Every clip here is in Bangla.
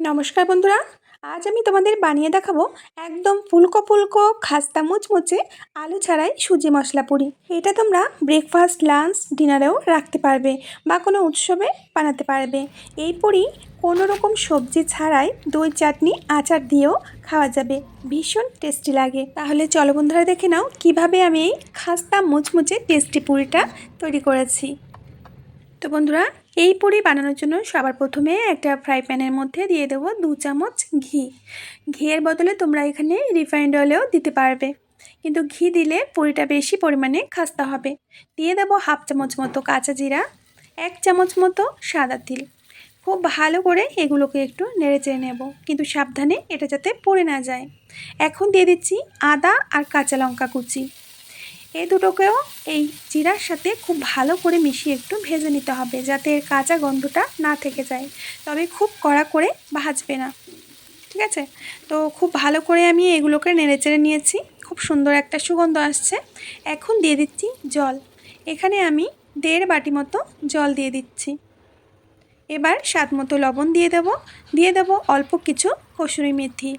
নমস্কার বন্ধুরা, আজ আমি তোমাদের বানিয়ে দেখাবো একদম ফুলকো ফুলকো খাস্তা মুচমুচে আলু ছাড়াই সুজি মশলা পুরি। এটা তোমরা ব্রেকফাস্ট লাঞ্চ ডিনারেও রাখতে পারবে বা কোনো উৎসবে বানাতে পারবে। এই পুরি কোনো রকম সবজি ছাড়াই দই, চাটনি, আচার দিয়েও খাওয়া যাবে। ভীষণ টেস্টি লাগে। তাহলে চলো বন্ধুরা দেখে নাও কীভাবে আমি এই খাস্তা মুচমুচে টেস্টি পুরিটা তৈরি করেছি। তো বন্ধুরা এই পুরি বানানোর জন্য সবার প্রথমে একটা ফ্রাই প্যানের মধ্যে দিয়ে দেবো দু চামচ ঘি। ঘিয়ের বদলে তোমরা এখানে রিফাইন্ড অয়েলেও দিতে পারবে। কিন্তু ঘি দিলে পুরিটা বেশি পরিমাণে খাস্তা হবে। দিয়ে দেবো হাফ চামচ মতো কাঁচা জিরা, এক চামচ মতো সাদা তিল। খুব ভালো করে এগুলোকে একটু নেড়ে চেড়ে নেব। কিন্তু সাবধানে এটা যাতে পড়ে না যায়। এখন দিয়ে দিচ্ছি আদা আর কাঁচা লঙ্কা কুচি। এই দুটোকেও এই জিরার সাথে খুব ভালো করে মিশিয়ে একটু ভেজে নিতে হবে যাতে এর কাঁচা গন্ধটা না থেকে যায়। তবে খুব কড়া করে ভাজবে না। ঠিক আছে? তো খুব ভালো করে আমি এগুলোকে নেড়েচেড়ে নিয়েছি। খুব সুন্দর একটা সুগন্ধ আসছে। এখন দিয়ে দিচ্ছি জল। এখানে আমি দেড় বাটি মতো জল দিয়ে দিচ্ছি। এবার স্বাদ মতো লবণ দিয়ে দেব। দিয়ে দেব অল্প কিছু কসুরি মেথি।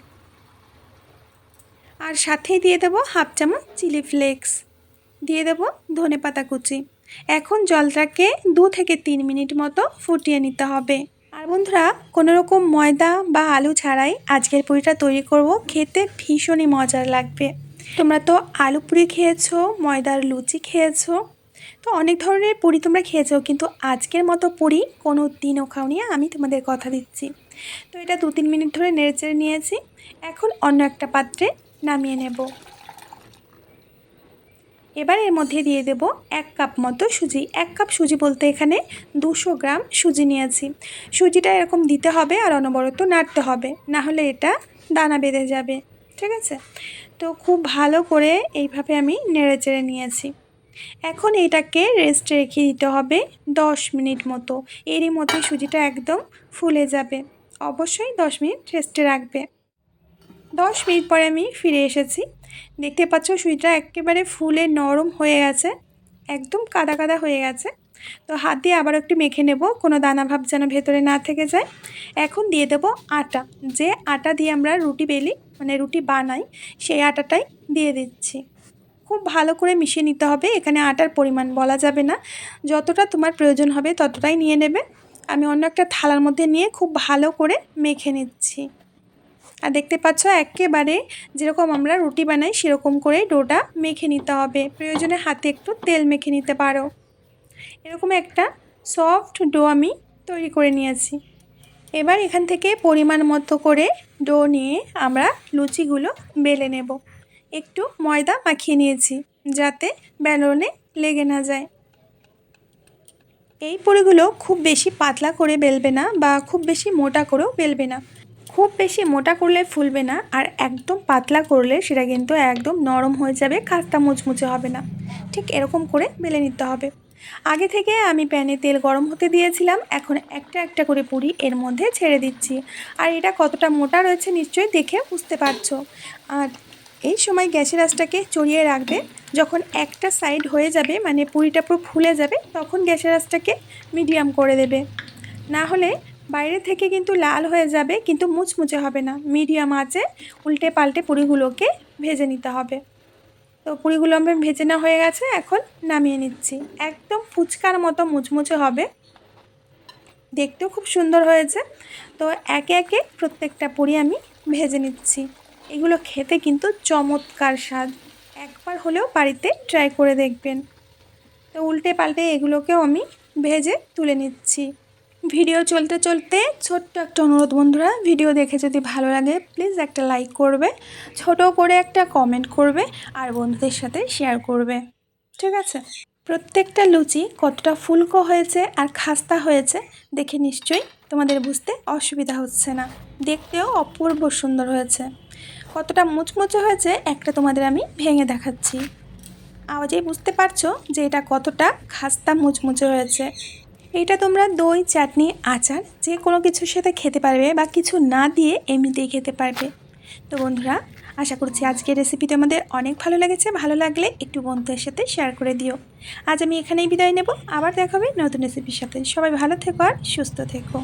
আর সাথেই দিয়ে দেব হাফ চামচ চিলি ফ্লেক্স। দিয়ে দেব ধনে পাতা কুচি। এখন জলটাকে দু থেকে তিন মিনিট মতো ফুটিয়ে নিতে হবে। আর বন্ধুরা, কোনো রকম ময়দা বা আলু ছাড়াই আজকের পুরিটা তৈরি করব। খেতে ভীষণই মজার লাগবে। তোমরা তো আলু পুরি খেয়েছো, ময়দার লুচি খেয়েছো। তো অনেক ধরনের পুরি তোমরা খেয়েছো, কিন্তু আজকের মতো পুরি কোনো দিনও খাওনি। আমি তোমাদের কথা দিচ্ছি। তো এটা দু তিন মিনিট ধরে নেড়েচেড়ে নিয়েছি। এখন অন্য একটা পাত্রে নামিয়ে নেব। এবার এর মধ্যে দিয়ে দেব এক কাপ মতো সুজি। এক কাপ সুজি বলতে এখানে দুশো গ্রাম সুজি নিয়েছি। সুজিটা এরকম দিতে হবে আর অনবরত নাড়তে হবে, না হলে এটা দানা বেঁধে যাবে। ঠিক আছে? তো খুব ভালো করে এইভাবে আমি নেড়ে চেড়ে নিয়েছি। এখন এটাকে রেস্টে রেখে দিতে হবে দশ মিনিট মতো। এরই মধ্যে সুজিটা একদম ফুলে যাবে। অবশ্যই দশ মিনিট রেস্টে রাখবে। দশ মিনিট পরে আমি ফিরে এসেছি। দেখতে পাচ্ছ সুইটা একেবারে ফুলে নরম হয়ে গেছে, একদম কাদা কাদা হয়ে গেছে। তো হাত দিয়ে আবার একটু মেখে নেব, কোনো দানা ভাব যেন ভেতরে না থেকে যায়। এখন দিয়ে দেব আটা, যে আটা দিয়ে আমরা রুটি বেলি মানে রুটি বানাই, সেই আটাটাই দিয়ে দিচ্ছি। খুব ভালো করে মিশিয়ে নিতে হবে, এখানে আটার পরিমাণ বলা যাবে না। যতটা তোমার প্রয়োজন হবে ততটাই নিয়ে নেবে। আমি অন্য একটা থালার মধ্যে নিয়ে খুব ভালো করে মেখে নিচ্ছি। আর দেখতে পাচ্ছ একেবারে যেরকম আমরা রুটি বানাই, সেরকম করে ডোটা মেখে নিতে হবে। প্রয়োজনে হাতে একটু তেল মেখে নিতে পারো। এরকম একটা সফট ডো আমি তৈরি করে নিয়েছি। এবার এখান থেকে পরিমাণ মতো করে ডো নিয়ে আমরা লুচিগুলো বেলে নেব। একটু ময়দা মাখিয়ে নিয়েছি যাতে বেলনে লেগে না যায়। এই পুরিগুলো খুব বেশি পাতলা করে বেলবে না বা খুব বেশি মোটা করেও বেলবে না। খুব বেশি মোটা করলে ফুলবে না আর একদম পাতলা করলে সেটা কিন্তু একদম নরম হয়ে যাবে কাস্তা মুচমুচে হবে না। ঠিক এরকম করে বেলে নিতে হবে। আগে থেকে আমি প্যানে তেল গরম হতে দিয়েছিলাম, এখন একটা একটা করে পুরি এর মধ্যে ছেড়ে দিচ্ছি। আর এটা কতটা মোটা রয়েছে নিশ্চয়ই দেখে বুঝতে পারছ। আর এই সময় গ্যাসের আঁচটাকে চড়িয়ে রাখবে, যখন একটা সাইড হয়ে যাবে মানে পুরিটা পুরো ফুলে যাবে, তখন গ্যাসের আঁচটাকে মিডিয়াম করে দেবে। না হলে বাইরে থেকে কিন্তু লাল হয়ে যাবে, কিন্তু মুচমুচে হবে না। মিডিয়াম আছে উল্টে পাল্টে পুরিগুলোকে ভেজে নিতে হবে। তো পুরিগুলো আমি ভেজে না হয়ে গেছে, এখন নামিয়ে নিচ্ছি। একদম ফুচকার মতো মুচমুচে হবে। দেখতেও খুব সুন্দর হয়েছে। তো একে একে প্রত্যেকটা পুরি আমি ভেজে নিচ্ছি। এগুলো খেতে কিন্তু চমৎকার স্বাদ। একবার হলেও বাড়িতে ট্রাই করে দেখবেন। তো উল্টে পাল্টে এগুলোকেও আমি ভেজে তুলে নিচ্ছি। ভিডিও চলতে চলতে ছোট্ট একটা অনুরোধ বন্ধুরা, ভিডিও দেখে যদি ভালো লাগে প্লিজ একটা লাইক করবে, ছোট করে একটা কমেন্ট করবে আর বন্ধুদের সাথে শেয়ার করবে। ঠিক আছে? প্রত্যেকটা লুচি কতটা ফুলকো হয়েছে আর খাস্তা হয়েছে, দেখে নিশ্চয়ই তোমাদের বুঝতে অসুবিধা হচ্ছে না। দেখতেও অপূর্ব সুন্দর হয়েছে। কতটা মুচমুচে হয়েছে, একটা তোমাদের আমি ভেঙে দেখাচ্ছি। আওয়াজেই বুঝতে পারছ যে এটা কতটা খাস্তা মুচমুচে হয়েছে। এটা তোমরা দই, চাটনি, আচার যে কোনো কিছুর সাথে খেতে পারবে বা কিছু না দিয়ে এমনিতেই খেতে পারবে। তো বন্ধুরা, আশা করছি আজকের রেসিপি তোমাদের অনেক ভালো লেগেছে। ভালো লাগলে একটু বন্ধুদের সাথে শেয়ার করে দিও। আজ আমি এখানেই বিদায় নেব। আবার দেখাবে নতুন রেসিপির সাথে। সবাই ভালো থেকো আর সুস্থ থেকো।